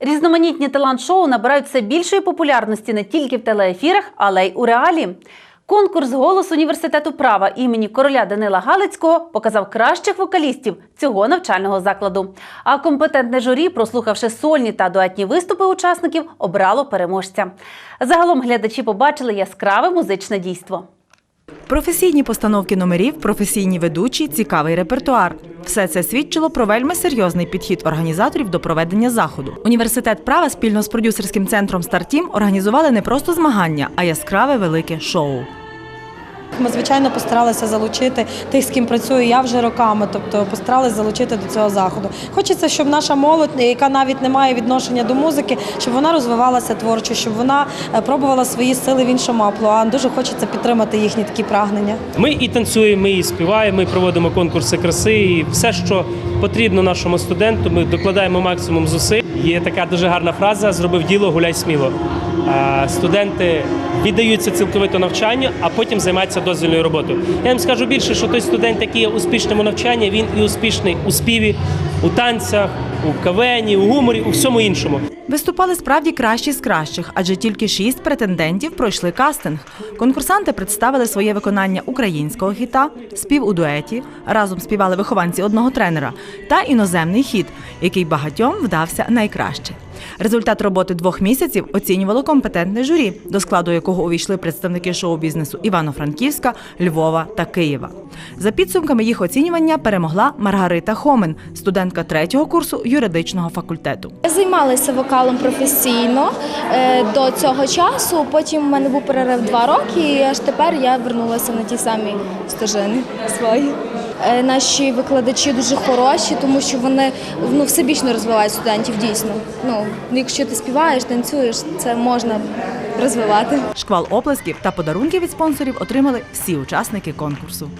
Різноманітні талант-шоу набирають все більшої популярності не тільки в телеефірах, але й у реалі. Конкурс голос університету права імені короля Данила Галицького показав кращих вокалістів цього навчального закладу. А компетентне журі, прослухавши сольні та дуетні виступи учасників, обрало переможця. Загалом глядачі побачили яскраве музичне дійство. Професійні постановки номерів, професійні ведучі, цікавий репертуар. Все це свідчило про вельми серйозний підхід організаторів до проведення заходу. Університет права спільно з продюсерським центром Стартім організували не просто змагання, а яскраве велике шоу. Ми звичайно постаралися залучити тих, з ким працюю я вже роками, тобто постаралися залучити до цього заходу. Хочеться, щоб наша молодь, яка навіть не має відношення до музики, щоб вона розвивалася творчо, щоб вона е, пробувала свої сили в іншому амплуа. Дуже хочеться підтримати їхні такі прагнення. Ми і танцюємо, ми і співаємо, ми проводимо конкурси краси. І все, що потрібно нашому студенту, ми докладаємо максимум зусиль. Є така дуже гарна фраза Зробив діло, гуляй сміло. Студенти віддаються цілковито навчанню, а потім займаються дозвільною роботою. Я вам скажу більше, що той студент, який є успішним у навчанні, він і успішний у співі, у танцях, у кавені, у гуморі, у всьому іншому. Виступали справді кращі з кращих, адже тільки шість претендентів пройшли кастинг. Конкурсанти представили своє виконання українського хіта, спів у дуеті, разом співали вихованці одного тренера та іноземний хіт, який багатьом вдався найкраще. Результат роботи двох місяців оцінювало компетентне журі, до складу якого увійшли представники шоу-бізнесу Івано-Франківська, Львова та Києва. За підсумками їх оцінювання перемогла Маргарита Хомен, студентка третього курсу юридичного факультету. Займалася вокалом професійно е, до цього часу. Потім в мене був перерив два роки, і аж тепер я вернулася на ті самі стежини свої. Е, Наші викладачі дуже хороші, тому що вони ну, всебічно розвивають студентів дійсно. Ну, якщо ти співаєш, танцюєш, це можна розвивати. Шквал оплесків та подарунки від спонсорів отримали всі учасники конкурсу.